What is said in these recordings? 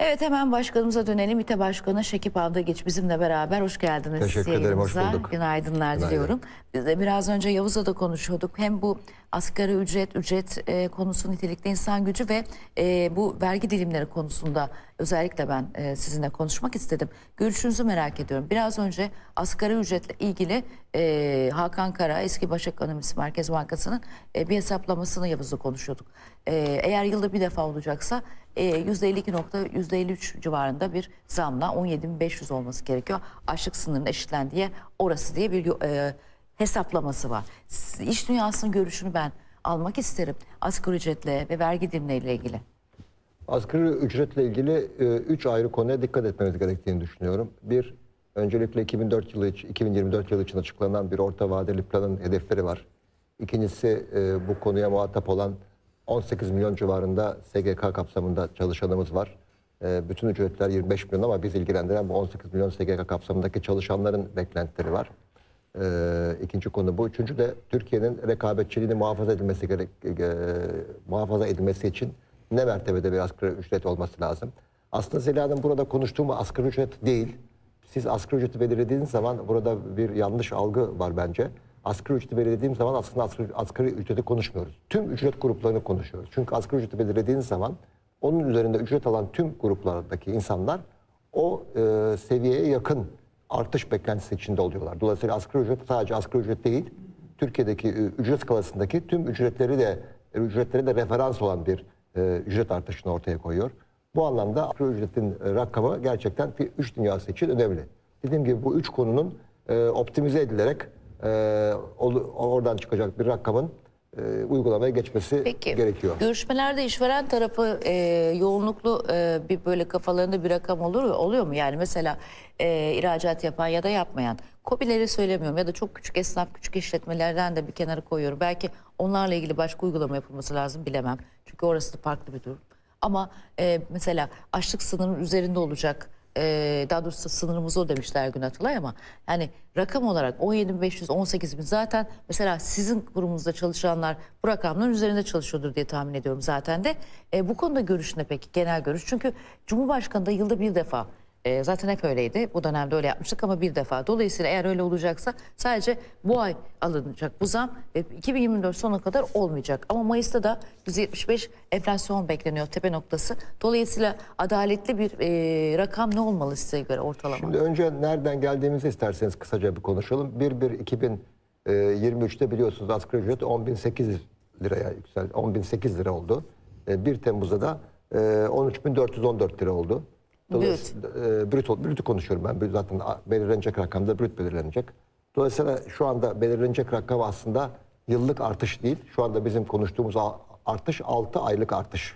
Evet hemen başkanımıza dönelim. İTE Başkanı Şekip Andagiç bizimle beraber. Hoş geldiniz Teşekkür ederim, hoş yayınımıza. bulduk. Günaydınlar Günaydın. diliyorum. Biz de biraz önce Yavuz'la da konuşuyorduk. Hem bu asgari ücret, ücret e, konusu nitelikli insan gücü ve e, bu vergi dilimleri konusunda özellikle ben e, sizinle konuşmak istedim. Görüşünüzü merak ediyorum. Biraz önce asgari ücretle ilgili e, Hakan Kara, eski baş ekonomist Merkez Bankası'nın e, bir hesaplamasını Yavuz'la konuşuyorduk. E, eğer yılda bir defa olacaksa e, %52 nokta %53 civarında bir zamla 17.500 olması gerekiyor. Açlık sınırının eşitlendiği orası diye bir e, hesaplaması var. İş dünyasının görüşünü ben almak isterim. Asgari ücretle ve vergi dilimleriyle ilgili. Asgari ücretle ilgili 3 ayrı konuya dikkat etmemiz gerektiğini düşünüyorum. Bir, öncelikle 2004 yılı için, 2024 yılı için açıklanan bir orta vadeli planın hedefleri var. İkincisi e, bu konuya muhatap olan 18 milyon civarında SGK kapsamında çalışanımız var. E, bütün ücretler 25 milyon ama biz ilgilendiren bu 18 milyon SGK kapsamındaki çalışanların beklentileri var. Ee, ikinci konu bu. Üçüncü de Türkiye'nin rekabetçiliğini muhafaza edilmesi gerek, e, muhafaza edilmesi için ne mertebede bir asgari ücret olması lazım. Aslında Zeliha Hanım burada konuştuğum asgari ücret değil. Siz asgari ücreti belirlediğiniz zaman burada bir yanlış algı var bence. Asgari ücreti belirlediğim zaman aslında asgari, asgari ücreti konuşmuyoruz. Tüm ücret gruplarını konuşuyoruz. Çünkü asgari ücreti belirlediğiniz zaman onun üzerinde ücret alan tüm gruplardaki insanlar o e, seviyeye yakın artış beklentisi içinde oluyorlar. Dolayısıyla asgari ücret sadece asgari ücret değil, Türkiye'deki e, ücret skalasındaki tüm ücretleri de ücretleri de referans olan bir e, ücret artışını ortaya koyuyor. Bu anlamda asgari ücretin e, rakamı gerçekten üç dünyası için önemli. Dediğim gibi bu üç konunun e, optimize edilerek e, oradan çıkacak bir rakamın e, uygulamaya geçmesi Peki gerekiyor. görüşmelerde işveren tarafı e, yoğunluklu e, bir böyle kafalarında bir rakam olur? Oluyor mu? Yani mesela e, ihracat yapan ya da yapmayan. Kobileri söylemiyorum ya da çok küçük esnaf, küçük işletmelerden de bir kenara koyuyorum. Belki onlarla ilgili başka uygulama yapılması lazım bilemem. Çünkü orası da farklı bir durum. Ama e, mesela açlık sınırının üzerinde olacak e, daha doğrusu sınırımız o demişler gün Atılay ama yani rakam olarak 17.500 18.000 zaten mesela sizin kurumunuzda çalışanlar bu rakamların üzerinde çalışıyordur diye tahmin ediyorum zaten de. E, bu konuda görüş ne peki genel görüş? Çünkü Cumhurbaşkanı da yılda bir defa e, zaten hep öyleydi. Bu dönemde öyle yapmıştık ama bir defa. Dolayısıyla eğer öyle olacaksa sadece bu ay alınacak bu zam ve 2024 sona kadar olmayacak. Ama Mayıs'ta da 175 enflasyon bekleniyor tepe noktası. Dolayısıyla adaletli bir e, rakam ne olmalı size göre ortalama? Şimdi önce nereden geldiğimizi isterseniz kısaca bir konuşalım. 1-1-2023'te biliyorsunuz asgari ücret 10.800 liraya yükseldi. 10.008 lira oldu. E, 1 Temmuz'da da e, 13.414 lira oldu. Dolayısıyla e, brüt, ol- brütü konuşuyorum ben. Brüt Zaten belirlenecek rakamda brüt belirlenecek. Dolayısıyla şu anda belirlenecek rakam aslında yıllık artış değil. Şu anda bizim konuştuğumuz artış 6 aylık artış.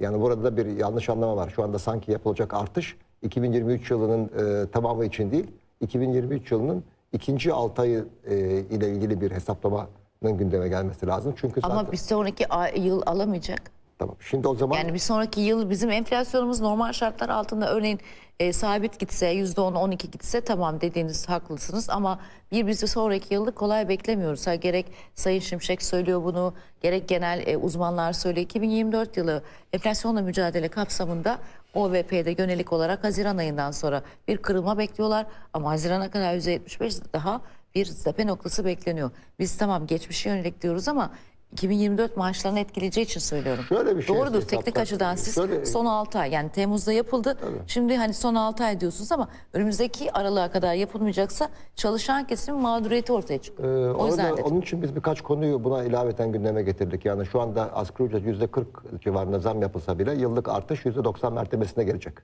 Yani burada da bir yanlış anlama var. Şu anda sanki yapılacak artış 2023 yılının e, tamamı için değil, 2023 yılının ikinci 6 ayı e, ile ilgili bir hesaplamanın gündeme gelmesi lazım. Çünkü zaten Ama bir sonraki ay, yıl alamayacak. Tamam. Şimdi o zaman Yani bir sonraki yıl bizim enflasyonumuz normal şartlar altında örneğin e, sabit gitse yüzde on 12 gitse tamam dediğiniz haklısınız ama bir bizi sonraki yılda kolay beklemiyoruz. Ha, gerek Sayın Şimşek söylüyor bunu gerek genel e, uzmanlar söylüyor. 2024 yılı enflasyonla mücadele kapsamında OVP'de yönelik olarak Haziran ayından sonra bir kırılma bekliyorlar ama Haziran'a kadar %75 daha bir tepe noktası bekleniyor. Biz tamam geçmişe yönelik diyoruz ama 2024 maaşlarını etkileyeceği için söylüyorum. Şöyle bir şey Doğrudur teknik açıdan siz Şöyle- son 6 ay yani Temmuz'da yapıldı. Şimdi hani son 6 ay diyorsunuz ama önümüzdeki aralığa kadar yapılmayacaksa çalışan kesimin mağduriyeti ortaya çıkıyor. Ee, o orada- yüzden dedim. onun için biz birkaç konuyu buna ilaveten gündeme getirdik. Yani şu anda asgari ücret yüzde 40 civarında zam yapılsa bile yıllık artış yüzde 90 mertebesine gelecek.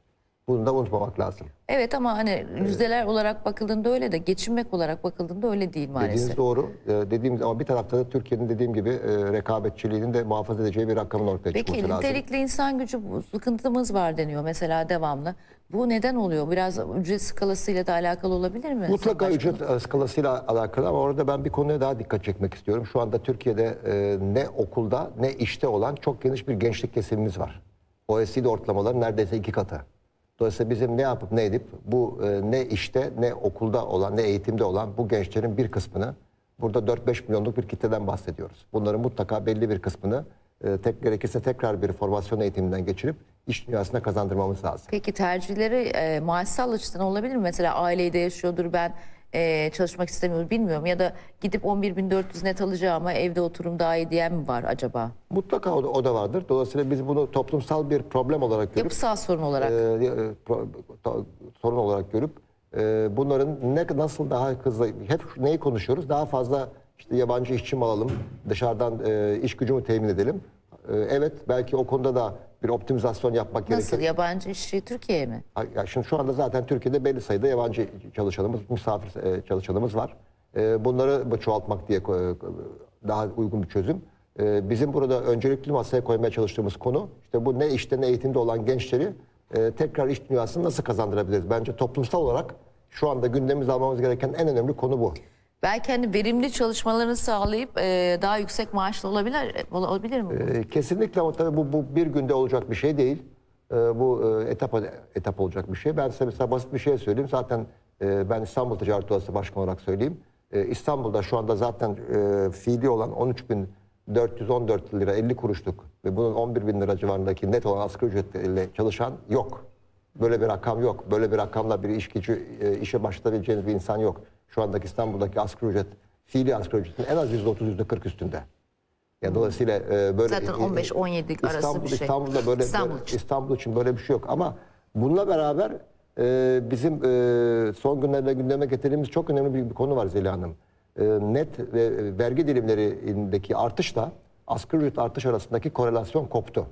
Bunu da unutmamak lazım. Evet ama hani yüzdeler olarak bakıldığında öyle de geçinmek olarak bakıldığında öyle değil maalesef. Dediğiniz doğru. Ee, dediğimiz ama bir tarafta da Türkiye'nin dediğim gibi e, rekabetçiliğinin de muhafaza edeceği bir rakamın ortaya Peki çıkması lazım. nitelikli insan gücü bu- sıkıntımız var deniyor mesela devamlı. Bu neden oluyor? Biraz ücret skalasıyla da alakalı olabilir mi? Mutlaka ücret e, skalasıyla alakalı ama orada ben bir konuya daha dikkat çekmek istiyorum. Şu anda Türkiye'de e, ne okulda ne işte olan çok geniş bir gençlik kesimimiz var. OECD ortalamaların neredeyse iki katı. Dolayısıyla bizim ne yapıp ne edip bu e, ne işte ne okulda olan ne eğitimde olan bu gençlerin bir kısmını burada 4-5 milyonluk bir kitleden bahsediyoruz. Bunların mutlaka belli bir kısmını e, tek gerekirse tekrar bir formasyon eğitiminden geçirip iş dünyasına kazandırmamız lazım. Peki tercihleri e, maaşsal açıdan olabilir mi? Mesela ailede yaşıyordur ben e, çalışmak istemiyorum bilmiyorum ya da gidip 11.400 net alacağıma evde oturum daha iyi diyen mi var acaba? Mutlaka o da, o da vardır. Dolayısıyla biz bunu toplumsal bir problem olarak görüp Yapısal sorun olarak. e, e, pro- to- sorun olarak görüp e, bunların ne nasıl daha hızlı hep neyi konuşuyoruz? Daha fazla işte yabancı işçi mi alalım? Dışarıdan e, iş gücümü temin edelim. E, evet belki o konuda da bir optimizasyon yapmak Nasıl gerekir. yabancı işçi Türkiye'ye mi? Ya şimdi şu anda zaten Türkiye'de belli sayıda yabancı çalışanımız, misafir e, çalışanımız var. E, Bunları bu çoğaltmak diye daha uygun bir çözüm. E, Bizim burada öncelikli masaya koymaya çalıştığımız konu işte bu ne işte ne eğitimde olan gençleri e, tekrar iş dünyasını nasıl kazandırabiliriz? Bence toplumsal olarak şu anda gündemimize almamız gereken en önemli konu bu. Belki hani verimli çalışmalarını sağlayıp e, daha yüksek maaşlı olabilir olabilir mi? bu? E, Kesinlikle ama tabii bu, bu bir günde olacak bir şey değil. E, Bu e, etap etap olacak bir şey. Ben size mesela basit bir şey söyleyeyim. Zaten e, ben İstanbul Ticaret Odası Başkanı olarak söyleyeyim. E, İstanbul'da şu anda zaten e, fiili olan 13.414 lira 50 kuruşluk ve bunun 11 bin lira civarındaki net olan asgari ücretle çalışan yok. Böyle bir rakam yok. Böyle bir rakamla bir iş gücü e, işe başlatabileceğiniz bir insan yok. Şu andaki İstanbul'daki asgari ücret fiili asgari ücretin en az %30 %40 üstünde. Yani dolayısıyla e, böyle Zaten 15-17 arası İstanbul, bir şey. İstanbul'da böyle İstanbul için. İstanbul için böyle bir şey yok ama bununla beraber e, bizim e, son günlerde gündeme getirdiğimiz çok önemli bir, bir konu var Zeliha Hanım. E, net ve vergi dilimlerindeki artışla asgari ücret artış arasındaki korelasyon koptu.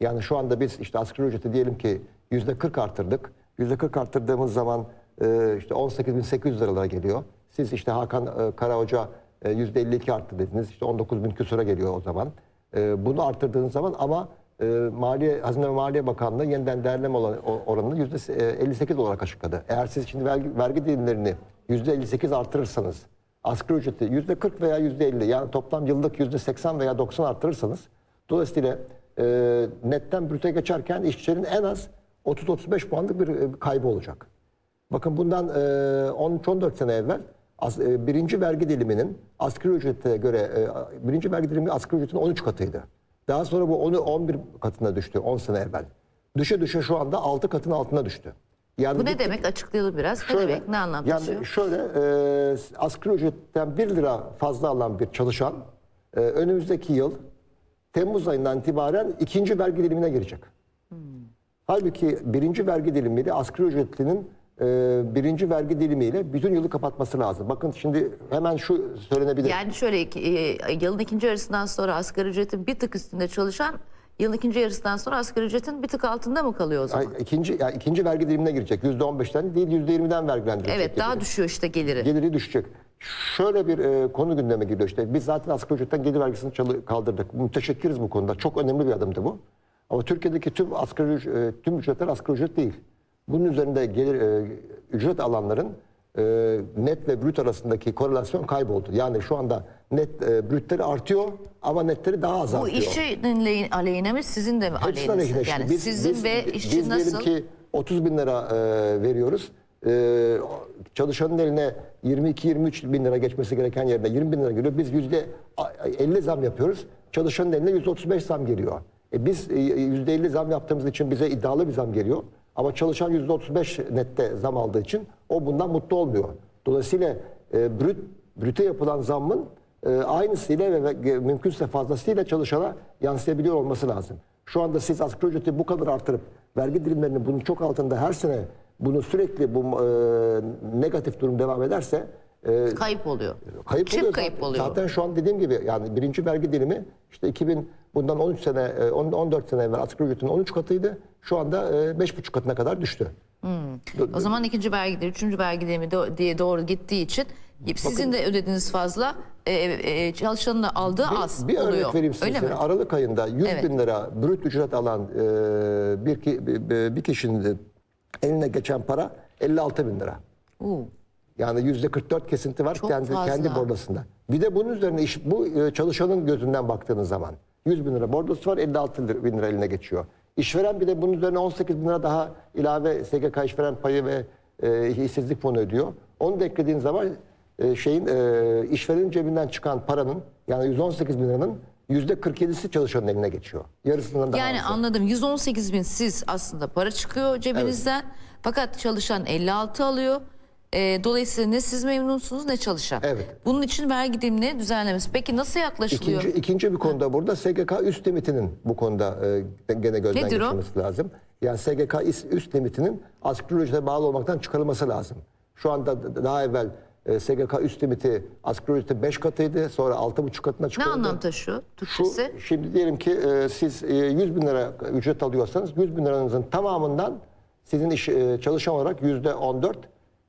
Yani şu anda biz işte asgari ücreti diyelim ki yüzde 40 arttırdık. Yüzde 40 arttırdığımız zaman e, işte 18.800 liralara geliyor. Siz işte Hakan e, Karahoca e, yüzde 52 arttı dediniz. İşte 19.000 küsura geliyor o zaman. E, bunu arttırdığınız zaman ama e, Maliye Hazine ve Maliye Bakanlığı yeniden değerleme olan oranını yüzde e, 58 olarak açıkladı. Eğer siz şimdi vergi, vergi dilimlerini yüzde 58 artırırsanız asgari ücreti yüzde 40 veya yüzde 50 yani toplam yıllık yüzde 80 veya 90 artırırsanız dolayısıyla e, netten brüte geçerken işçilerin en az 30-35 puanlık bir e, kaybı olacak. Bakın bundan e, 13-14 sene evvel as- e, birinci vergi diliminin asgari ücrete göre e, birinci vergi dilimi asgari ücretin 13 katıydı. Daha sonra bu 10'u 11 katına düştü 10 sene evvel. Düşe düşe şu anda 6 katın altına düştü. Yani Bu ne demek? Açıklayalım biraz. Ne demek? Ne anlam yani taşıyor? şöyle e, asgari ücretten 1 lira fazla alan bir çalışan e, önümüzdeki yıl Temmuz ayından itibaren ikinci vergi dilimine girecek. Halbuki birinci vergi dilimiyle asgari ücretlinin e, birinci vergi dilimiyle bütün yılı kapatması lazım. Bakın şimdi hemen şu söylenebilir. Yani şöyle e, yılın ikinci yarısından sonra asgari ücretin bir tık üstünde çalışan yılın ikinci yarısından sonra asgari ücretin bir tık altında mı kalıyor o zaman? Ay, ikinci, yani ikinci vergi dilimine girecek. Yüzde on beşten değil yüzde yirmiden vergilendirilecek. evet daha geliri. düşüyor işte geliri. geliri düşecek. Şöyle bir e, konu gündeme geliyor işte. Biz zaten asgari ücretten gelir vergisini çalı- kaldırdık. Müteşekkiriz bu konuda. Çok önemli bir adımdı bu. Ama Türkiye'deki tüm asgari e, tüm ücretler asgari ücret değil. Bunun üzerinde gelir e, ücret alanların e, net ve brüt arasındaki korelasyon kayboldu. Yani şu anda net e, brütleri artıyor ama netleri daha Bu azaltıyor. işçinin leyin- aleyhine mi sizin de mi Hepsinin aleyhinize? aleyhine. Yani Şimdi biz- sizin biz- ve biz işçi nasıl? diyelim ki 30 bin lira e, veriyoruz. E, çalışanın eline 22-23 bin lira geçmesi gereken yerine 20 bin lira geliyor. Biz yüzde 50 zam yapıyoruz. Çalışanın eline yüzde 35 zam geliyor. E biz e, yüzde 50 zam yaptığımız için bize iddialı bir zam geliyor. Ama çalışan yüzde 35 nette zam aldığı için o bundan mutlu olmuyor. Dolayısıyla e, brüt, brüte yapılan zammın e, aynısıyla ve mümkünse fazlasıyla çalışana yansıyabiliyor olması lazım. Şu anda siz asgari ücreti bu kadar artırıp vergi dilimlerinin bunun çok altında her sene bunu sürekli bu e, negatif durum devam ederse e, Kayıp oluyor. kayıp Çift oluyor. kayıp zaten. oluyor. Zaten şu an dediğim gibi yani birinci vergi dilimi işte 2000 bundan 13 sene e, 10 14 sene evvel asgari ücretin 13 katıydı. Şu anda e, 5,5 katına kadar düştü. O zaman ikinci vergi dilimi, üçüncü vergi dilimi diye doğru gittiği için sizin de ödediğiniz fazla, e, e, çalışanın da aldığı az Bir oluyor. örnek vereyim size. Öyle? Aralık ayında 100 Evet. bin lira brüt ücret alan e, bir, bir, bir kişinin eline geçen para 56 bin lira. Oo. Yani yüzde 44 kesinti var Çok kendi fazla. kendi bordasında. Bir de bunun üzerine iş, bu e, çalışanın gözünden baktığınız zaman 100 bin lira bordosu var 56 lir- bin lira eline geçiyor. İşveren bir de bunun üzerine 18 bin lira daha ilave SGK işveren payı ve e, işsizlik fonu ödüyor. Onu da eklediğin zaman e, şeyin e, işverenin cebinden çıkan paranın yani 118 bin liranın yüzde 47'si çalışanın eline geçiyor. Yarısından daha Yani azı. anladım 118 bin siz aslında para çıkıyor cebinizden fakat çalışan 56 alıyor. Ee, dolayısıyla ne siz memnunsunuz ne çalışan. Evet. Bunun için vergi dilimini düzenlemesi. Peki nasıl yaklaşılıyor? İkinci, ikinci bir konuda burada SGK üst limitinin bu konuda e, gene gözden Nedir o? geçirmesi lazım. Yani SGK üst limitinin asgari ücrete bağlı olmaktan çıkarılması lazım. Şu anda daha evvel e, SGK üst limiti asgari ücretin 5 katıydı. Sonra 6,5 katına Ne çıkarıldı. anlam taşıyor Şu, şimdi diyelim ki e, siz e, 100 bin lira ücret alıyorsanız 100 bin liranızın tamamından sizin iş, e, çalışan olarak yüzde 14,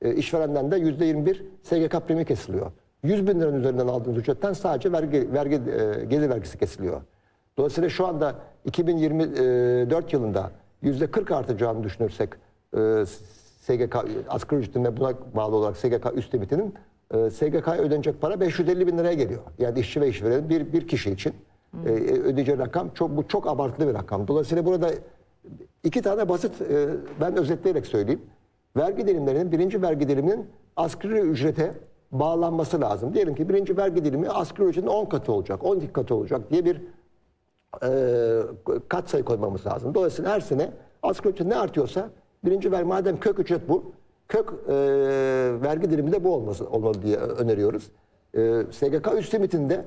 e, işverenden de yüzde 21 SGK primi kesiliyor. 100 bin liranın üzerinden aldığınız ücretten sadece vergi, vergi e, gelir vergisi kesiliyor. Dolayısıyla şu anda 2024 yılında yüzde 40 artacağını düşünürsek e, SGK asgari ücretin ve buna bağlı olarak SGK üst limitinin e, SGK'ya ödenecek para 550 bin liraya geliyor. Yani işçi ve işverenin bir, bir kişi için e, ödeyeceği rakam çok bu çok abartılı bir rakam. Dolayısıyla burada iki tane basit e, ben özetleyerek söyleyeyim. Vergi dilimlerinin birinci vergi diliminin asgari ücrete bağlanması lazım. Diyelim ki birinci vergi dilimi asgari ücretin 10 katı olacak, 12 katı olacak diye bir e, katsayı koymamız lazım. Dolayısıyla her sene asgari ücret ne artıyorsa birinci ver madem kök ücret bu kök e, vergi dilimi de bu olması olmalı diye öneriyoruz. E, SGK üst limitinde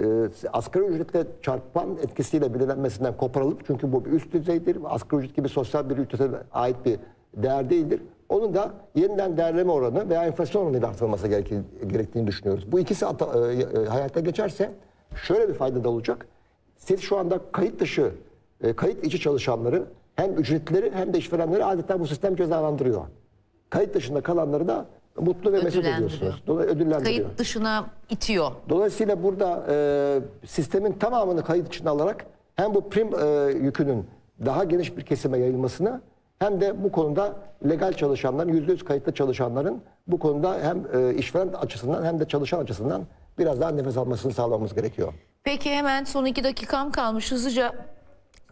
e, asgari ücretle çarpan etkisiyle belirlenmesinden koparılıp çünkü bu bir üst düzeydir. Asgari ücret gibi sosyal bir ücrete ait bir değer değildir. Onun da yeniden değerleme oranı veya enflasyon oranıyla artırılması gerektiğini düşünüyoruz. Bu ikisi ata- e, e, hayata geçerse şöyle bir fayda da olacak. Siz şu anda kayıt dışı, e, kayıt içi çalışanları hem ücretleri hem de işverenleri adeta bu sistem cezalandırıyor. Kayıt dışında kalanları da mutlu ve mesut ediyorsunuz. Dolayısıyla ödüllendiriyor. Kayıt dışına itiyor. Dolayısıyla burada e, sistemin tamamını kayıt içine alarak hem bu prim e, yükünün daha geniş bir kesime yayılmasını hem de bu konuda legal çalışanların, yüzde yüz kayıtlı çalışanların bu konuda hem e, işveren açısından hem de çalışan açısından biraz daha nefes almasını sağlamamız gerekiyor. Peki hemen son iki dakikam kalmış hızlıca.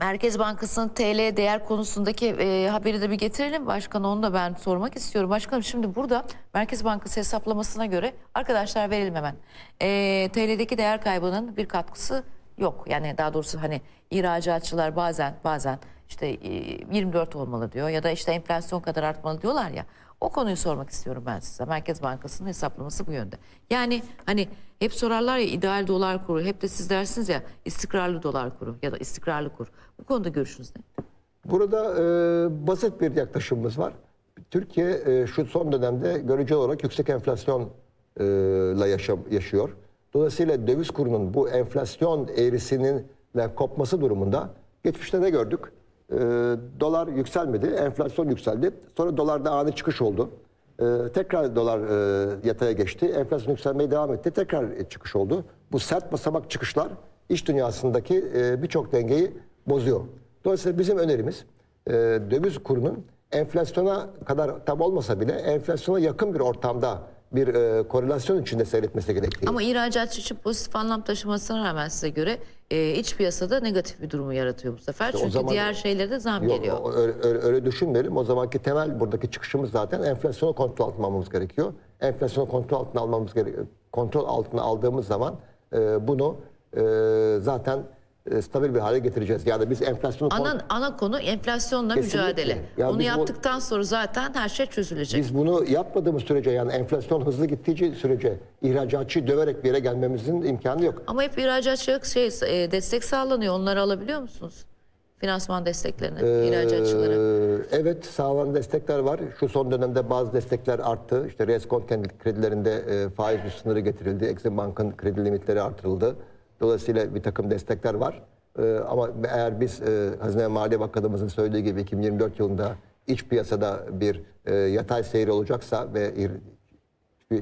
Merkez Bankası'nın TL değer konusundaki e, haberi de bir getirelim. Başkan onu da ben sormak istiyorum. Başkanım şimdi burada Merkez Bankası hesaplamasına göre arkadaşlar verelim hemen. E, TL'deki değer kaybının bir katkısı yok. Yani daha doğrusu hani ihracatçılar bazen bazen işte e, 24 olmalı diyor ya da işte enflasyon kadar artmalı diyorlar ya. O konuyu sormak istiyorum ben size. Merkez Bankası'nın hesaplaması bu yönde. Yani hani hep sorarlar ya ideal dolar kuru. Hep de siz dersiniz ya istikrarlı dolar kuru ya da istikrarlı kur. Bu konuda görüşünüz ne? Burada e, basit bir yaklaşımımız var. Türkiye e, şu son dönemde görece olarak yüksek enflasyonla yaşam, yaşıyor. Dolayısıyla döviz kurunun bu enflasyon eğrisinin kopması durumunda geçmişte ne gördük? E, dolar yükselmedi, enflasyon yükseldi. Sonra dolarda ani çıkış oldu. E, tekrar dolar e, yataya geçti. Enflasyon yükselmeye devam etti. Tekrar e, çıkış oldu. Bu sert basamak çıkışlar iş dünyasındaki e, birçok dengeyi bozuyor. Dolayısıyla bizim önerimiz e, döviz kurunun enflasyona kadar tam olmasa bile enflasyona yakın bir ortamda bir e, korelasyon içinde seyretmesi gerektiği. Ama ihracatçı için pozitif anlam taşımasına rağmen size göre e, iç piyasada negatif bir durumu yaratıyor bu sefer. o Çünkü zaman- diğer şeylerde zam Yok, geliyor. o- öyle, öyle, öyle düşünmeyelim. O zamanki temel buradaki çıkışımız zaten enflasyonu kontrol altına almamız gerekiyor. Enflasyonu kontrol altına almamız gerekiyor. Kontrol altına aldığımız zaman e, bunu e, zaten e, stabil bir hale getireceğiz. Yani biz enflasyonu Ana, ana konu enflasyonla Kesinlikle. mücadele. Ya Onu biz bu- yaptıktan sonra zaten her şey çözülecek. Biz bunu yapmadığımız sürece yani enflasyon hızlı gittiği sürece ihracatçıyı döverek bir yere gelmemizin imkanı yok. Ama hep ihracatçıya şey, e, destek sağlanıyor. Onları alabiliyor musunuz? Finansman desteklerini, ihracatçılara. Ee, evet sağlanan destekler var. Şu son dönemde bazı destekler arttı. İşte kendi kredilerinde e, faiz sınırı getirildi. Exim Bank'ın kredi limitleri artırıldı. Dolayısıyla bir takım destekler var. Ee, ama eğer biz e, Hazine Maliye Bakanımızın söylediği gibi 2024 yılında iç piyasada bir e, yatay seyir olacaksa ve ir-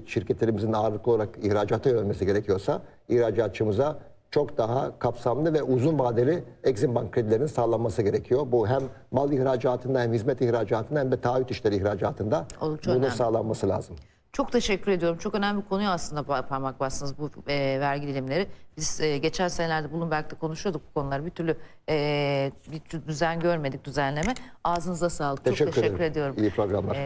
şirketlerimizin ağırlıklı olarak ihracata yönelmesi gerekiyorsa ihracatçımıza çok daha kapsamlı ve uzun vadeli Exim Bank kredilerinin sağlanması gerekiyor. Bu hem mal ihracatında hem hizmet ihracatında hem de taahhüt işleri ihracatında Oldukça bunun önemli. sağlanması lazım. Çok teşekkür ediyorum. Çok önemli bir konuya aslında pa- parmak bastınız bu e, vergi dilimleri. Biz e, geçen senelerde Bloomberg'de konuşuyorduk bu konuları. Bir türlü e, bir düzen görmedik düzenleme. Ağzınıza sağlık. Teşekkür, Çok teşekkür ederim. ediyorum. İyi programlar. E,